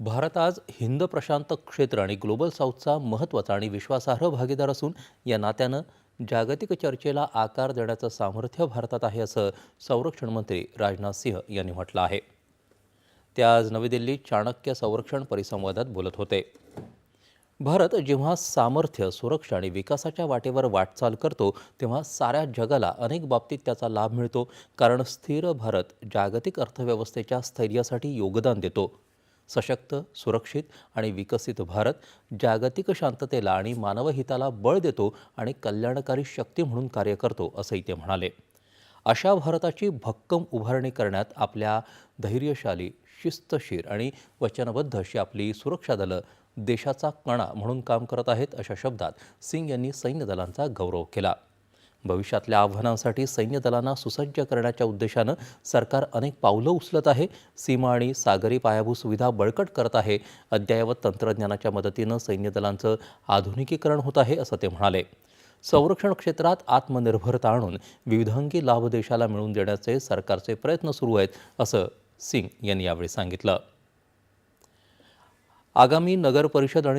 भारत आज हिंद प्रशांत क्षेत्र आणि ग्लोबल साऊथचा महत्त्वाचा आणि विश्वासार्ह भागीदार असून या नात्यानं जागतिक चर्चेला आकार देण्याचं सामर्थ्य भारतात आहे असं संरक्षण मंत्री राजनाथ सिंह यांनी म्हटलं आहे. ते आज नवी दिल्लीत चाणक्य संरक्षण परिसंवादात बोलत होते. भारत जेव्हा सामर्थ्य सुरक्षा आणि विकासाच्या वाटेवर वाटचाल करतो तेव्हा साऱ्या जगाला अनेक बाबतीत त्याचा लाभ मिळतो कारण स्थिर भारत जागतिक अर्थव्यवस्थेच्या स्थैर्यासाठी योगदान देतो. सशक्त सुरक्षित आणि विकसित भारत जागतिक शांततेला आणि मानवहिताला बळ देतो आणि कल्याणकारी शक्ती म्हणून कार्य करतो असंही ते म्हणाले. अशा भारताची भक्कम उभारणी करण्यात आपल्या धैर्यशाली शिस्तशीर आणि वचनबद्ध अशी आपली सुरक्षा दलं देशाचा कणा म्हणून काम करत आहेत अशा शब्दात सिंग यांनी सैन्य दलांचा गौरव केला. भविष्यातल्या आव्हानांसाठी सैन्य दलांना सुसज्ज करण्याच्या उद्देशानं सरकार अनेक पावलं उचलत आहे. सीमा आणि सागरी पायाभूत सुविधा बळकट करत आहे. अद्ययावत तंत्रज्ञानाच्या मदतीनं सैन्य दलांचं आधुनिकीकरण होत आहे असं ते म्हणाले. संरक्षण क्षेत्रात आत्मनिर्भरता आणून विविधांगी लाभ देशाला मिळवून देण्याचे सरकारचे प्रयत्न सुरू आहेत असं सिंग यांनी यावेळी सांगितलं. आगामी नगर परिषद आणि